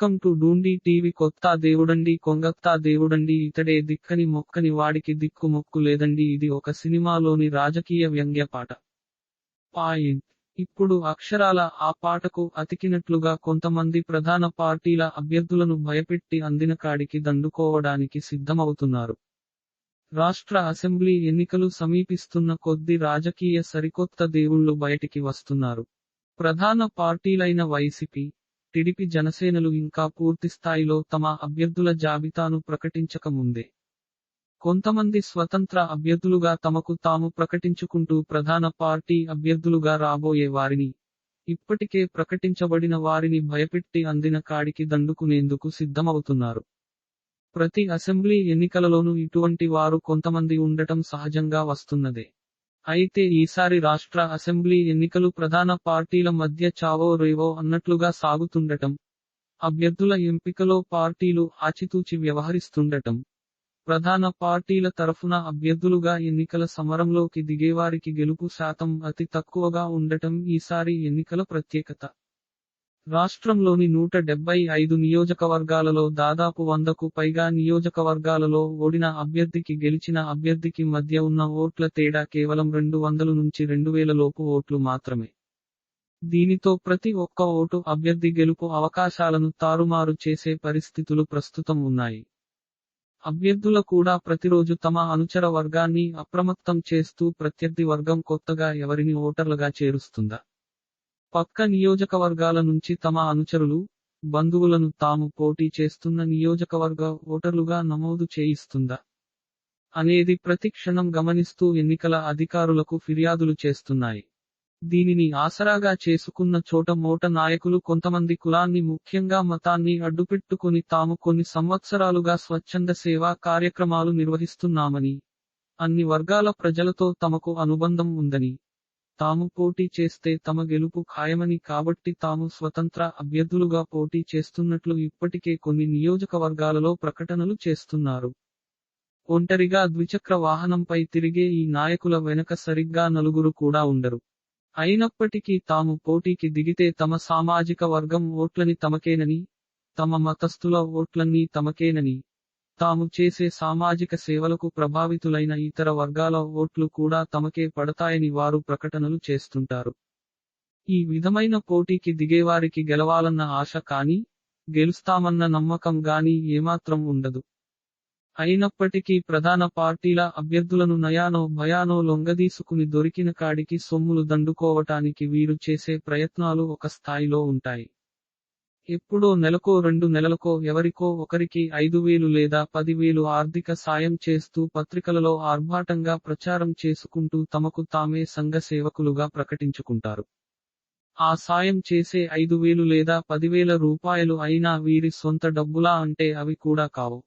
Welcome to Dhoondi TV. కొత్త దేవుడండి కొంగత్తా దేవుడండి. ఇతడే దిక్కని మొక్కని వాడికి దిక్కు మొక్కు లేదండి. ఇది ఒక సినిమాలోని రాజకీయ వ్యంగ్య పాట. పాయింట్. ఇప్పుడు అక్షరాల ఆ పాటకు అతికినట్లుగా కొంతమంది ప్రధాన పార్టీల అభ్యర్థులను భయపెట్టి అందిన కాడికి దండుకోవడానికి సిద్ధమవుతున్నారు. రాష్ట్ర అసెంబ్లీ ఎన్నికలు సమీపిస్తున్న కొద్ది రాజకీయ సరికొత్త దేవుళ్ళు బయటికి వస్తున్నారు. ప్రధాన పార్టీలైన వైసీపీ టిడిపి జనసేనలు ఇంకా పూర్తిస్థాయిలో తమ అభ్యర్థుల జాబితాను ప్రకటించక ముందే. కొంతమంది స్వతంత్ర అభ్యర్థులుగా తమకు తాము ప్రకటించుకుంటూ ప్రధాన పార్టీ అభ్యర్థులుగా రాబోయే వారిని ఇప్పటికే ప్రకటించబడిన వారిని భయపెట్టి అందిన కాడికి దండుకునేందుకు సిద్ధమవుతున్నారు. ప్రతి అసెంబ్లీ ఎన్నికలలోనూ ఇటువంటి వారు కొంతమంది ఉండటం సహజంగా వస్తున్నదే. అయితే ఈసారి రాష్ట్ర అసెంబ్లీ ఎన్నికలు ప్రధాన పార్టీల మధ్య చావో రేవో అన్నట్లుగా సాగుతుండటం అభ్యర్థుల ఎంపికలో పార్టీలు ఆచితూచి వ్యవహరిస్తుండటం ప్రధాన పార్టీల తరఫున అభ్యర్థులుగా ఎన్నికల సమరంలోకి దిగేవారికి గెలుపు శాతం అతి తక్కువగా ఉండటం ఈసారి ఎన్నికల ప్రత్యేకత. రాష్ట్రంలోని నూట డెబ్బై ఐదు నియోజకవర్గాలలో దాదాపు వందకు పైగా నియోజకవర్గాలలో ఓడిన అభ్యర్థికి గెలిచిన అభ్యర్థికి మధ్య ఉన్న ఓట్ల తేడా కేవలం రెండు వందలు నుంచి రెండు వేల లోపు ఓట్లు మాత్రమే. దీనితో ప్రతి ఒక్క ఓటు అభ్యర్థి గెలుపు అవకాశాలను తారుమారు చేసే పరిస్థితులు ప్రస్తుతం ఉన్నాయి. అభ్యర్థుల కూడా ప్రతిరోజు తమ అనుచర వర్గాన్ని అప్రమత్తం చేస్తూ ప్రత్యర్థి వర్గం కొత్తగా ఎవరిని ఓటర్లుగా చేరుస్తుందా? పక్క నియోజకవర్గాల నుంచి తమ అనుచరులు బంధువులను తాము పోటీ చేస్తున్న నియోజకవర్గ ఓటర్లుగా నమోదు చేయిస్తుందా? అనేది ప్రతి క్షణం గమనిస్తూ ఎన్నికల అధికారులకు ఫిర్యాదులు చేస్తున్నాయి. దీనిని ఆసరాగా చేసుకున్న చోట మోట నాయకులు కొంతమంది కులాన్ని ముఖ్యంగా మతాన్ని అడ్డుపెట్టుకుని తాము కొన్ని సంవత్సరాలుగా స్వచ్ఛంద సేవా కార్యక్రమాలు నిర్వహిస్తున్నామని అన్ని వర్గాల ప్రజలతో తమకు అనుబంధం ఉందని తాము పోటీ చేస్తే తమ గెలుపు ఖాయమని కాబట్టి తాము స్వతంత్ర అభ్యర్థులుగా పోటీ చేస్తున్నట్లు ఇప్పటికే కొన్ని నియోజకవర్గాలలో ప్రకటనలు చేస్తున్నారు. ఒంటరిగా ద్విచక్ర వాహనంపై తిరిగే ఈ నాయకుల వెనక సరిగ్గా నలుగురు కూడా ఉండరు. అయినప్పటికీ తాము పోటీకి దిగితే తమ సామాజిక వర్గం ఓట్లని తమకేనని తమ మతస్థుల ఓట్లన్నీ తమకేనని తాము చేసే సామాజిక సేవలకు ప్రభావితులైన ఇతర వర్గాల ఓట్లు కూడా తమకే పడతాయని వారు ప్రకటనలు చేస్తుంటారు. ఈ విధమైన పోటీకి దిగేవారికి గెలవాలన్న ఆశ కానీ గెలుస్తామన్న నమ్మకం గాని ఏమాత్రం ఉండదు. అయినప్పటికీ ప్రధాన పార్టీల అభ్యర్థులను నయానో భయానో లొంగదీసుకుని దొరికిన కాడికి సొమ్ములు దండుకోవటానికి వీరు చేసే ప్రయత్నాలు ఒక స్థాయిలో ఉంటాయి. ఎప్పుడో నెలకో రెండు నెలలకో ఎవరికో ఒకరికి ఐదు వేలు లేదా పదివేలు ఆర్థిక సాయం చేస్తూ పత్రికలలో ఆర్భాటంగా ప్రచారం చేసుకుంటూ తమకు తామే సంఘ సేవకులుగా ప్రకటించుకుంటారు. ఆ సాయం చేసే ఐదు వేలు లేదా పదివేల రూపాయలు అయినా వీరి సొంత డబ్బులా అంటే అవి కూడా కావు.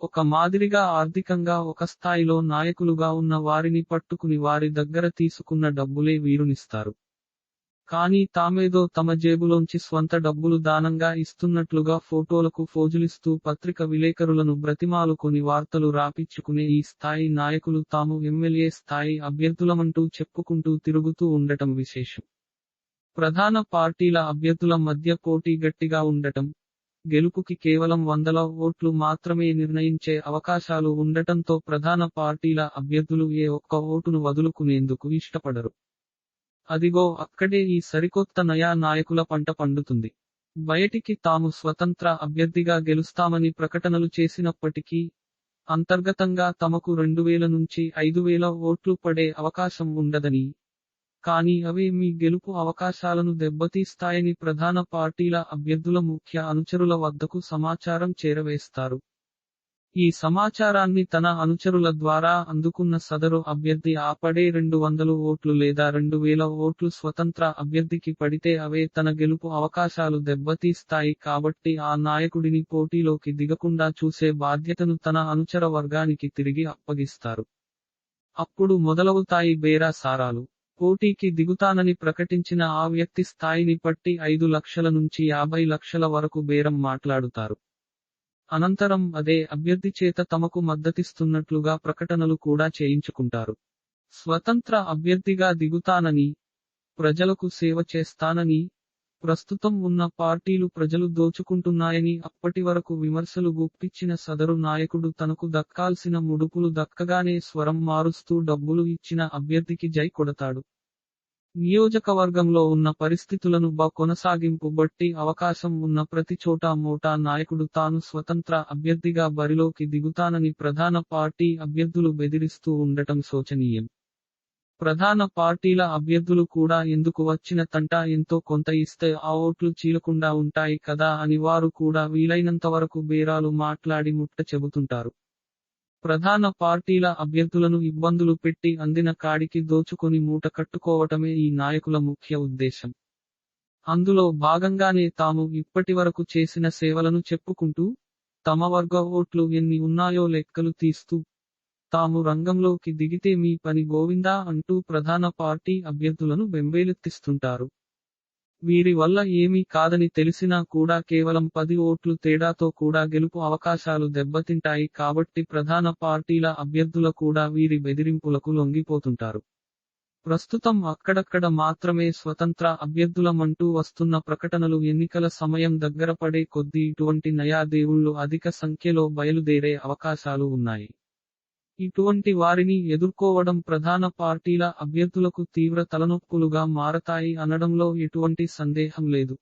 ఒక మాదిరిగా ఆర్థికంగా ఒక స్థాయిలో నాయకులుగా ఉన్న వారిని పట్టుకుని వారి దగ్గర తీసుకున్న డబ్బులే వీరునిస్తారు. కానీ తామేదో తమ జేబులోంచి స్వంత డబ్బులు దానంగా ఇస్తున్నట్లుగా ఫోటోలకు ఫోజులిస్తూ పత్రిక విలేకరులను బ్రతిమాలుకొని వార్తలు రాపిచ్చుకునే ఈ స్థాయి నాయకులు తాము ఎమ్మెల్యే స్థాయి అభ్యర్థులమంటూ చెప్పుకుంటూ తిరుగుతూ ఉండటం విశేషం. ప్రధాన పార్టీల అభ్యర్థుల మధ్య పోటీ గట్టిగా ఉండటం గెలుపుకి కేవలం వందల ఓట్లు మాత్రమే నిర్ణయించే అవకాశాలు ఉండటంతో ప్రధాన పార్టీల అభ్యర్థులు ఏ ఒక్క ఓటును వదులుకునేందుకు ఇష్టపడరు. అదిగో అక్కడే ఈ సరికొత్త నయా నాయకుల పంట పండుతుంది. బయటికి తాము స్వతంత్ర అభ్యర్థిగా గెలుస్తామని ప్రకటనలు చేసినప్పటికీ అంతర్గతంగా తమకు రెండు వేల నుంచి ఐదు వేల ఓట్లు పడే అవకాశం ఉండదని కానీ అవే మీ గెలుపు అవకాశాలను దెబ్బతీస్తాయని ప్రధాన పార్టీల అభ్యర్థుల ముఖ్య అనుచరుల వద్దకు సమాచారం చేరవేస్తారు. ఈ సమాచారాన్ని తన అనుచరుల ద్వారా అందుకున్న సదరు అభ్యర్థి ఆ పడే రెండు వందలు ఓట్లు లేదా రెండు వేల ఓట్లు స్వతంత్ర అభ్యర్థికి పడితే అవే తన గెలుపు అవకాశాలు దెబ్బతీస్తాయి కాబట్టి ఆ నాయకుడిని పోటీలోకి దిగకుండా చూసే బాధ్యతను తన అనుచర వర్గానికి తిరిగి అప్పగిస్తారు. అప్పుడు మొదలవుతాయి బేరా సారాలు. పోటీకి దిగుతానని ప్రకటించిన ఆ వ్యక్తి స్థాయిని పట్టి ఐదు లక్షల నుంచి యాభై లక్షల వరకు బేరం మాట్లాడుతారు. అనంతరం అదే అభ్యర్థి చేత తమకు మద్దతిస్తున్నట్లుగా ప్రకటనలు కూడా చేయించుకుంటారు. స్వతంత్ర అభ్యర్థిగా దిగుతానని ప్రజలకు సేవ చేస్తానని ప్రస్తుతం ఉన్న పార్టీలు ప్రజలు దోచుకుంటున్నాయని అప్పటి వరకు విమర్శలు గుప్పిచ్చిన సదరు నాయకుడు తనకు దక్కాల్సిన ముడుపులు దక్కగానే స్వరం మారుస్తూ డబ్బులు ఇచ్చిన అభ్యర్థికి జై కొడతాడు. నియోజకవర్గంలో ఉన్న పరిస్థితులను బ కొనసాగింపు బట్టి అవకాశం ఉన్న ప్రతి చోటా మోటా నాయకుడు తాను స్వతంత్ర అభ్యర్థిగా బరిలోకి దిగుతానని ప్రధాన పార్టీ అభ్యర్థులు బెదిరిస్తూ ఉండటం శోచనీయం. ప్రధాన పార్టీల అభ్యర్థులు కూడా ఎందుకు వచ్చిన తంట ఎంతో కొంత ఇస్తే ఆ ఓట్లు చీలకుండా ఉంటాయి కదా అని వారు కూడా వీలైనంతవరకు బేరాలు మాట్లాడి ముట్ట చెబుతుంటారు. ప్రధాన పార్టీల అభ్యర్థులను ఇబ్బందులు పెట్టి అందిన కాడికి దోచుకొని మూట కట్టుకోవటమే ఈ నాయకుల ముఖ్య ఉద్దేశం. అందులో భాగంగానే తాము ఇప్పటివరకు చేసిన సేవలను చెప్పుకుంటూ తమ వర్గ ఓట్లు ఎన్ని ఉన్నాయో లెక్కలు తీస్తూ తాము రంగంలోకి దిగితే మీ పని గోవిందా అంటూ ప్రధాన పార్టీ అభ్యర్థులను బెంబేలెత్తిస్తుంటారు వీరి వల్ల ఏమీ కాదని తెలిసినా కూడా కేవలం పది ఓట్లు తేడాతో కూడా గెలుపు అవకాశాలు దెబ్బతింటాయి కాబట్టి ప్రధాన పార్టీల అభ్యర్థుల కూడా వీరి బెదిరింపులకు లొంగిపోతుంటారు. ప్రస్తుతం అక్కడక్కడ మాత్రమే స్వతంత్ర అభ్యర్థులమంటూ వస్తున్న ప్రకటనలు ఎన్నికల సమయం దగ్గరపడే కొద్దీ ఇటువంటి నయా దేవుళ్ళు అధిక సంఖ్యలో బయలుదేరే అవకాశాలు ఉన్నాయి. ఇటువంటి వారిని ఎదుర్కోవడం ప్రధాన పార్టీల అభ్యర్థులకు తీవ్ర తలనొప్పులుగా మారతాయి అనడంలో ఎటువంటి సందేహం లేదు.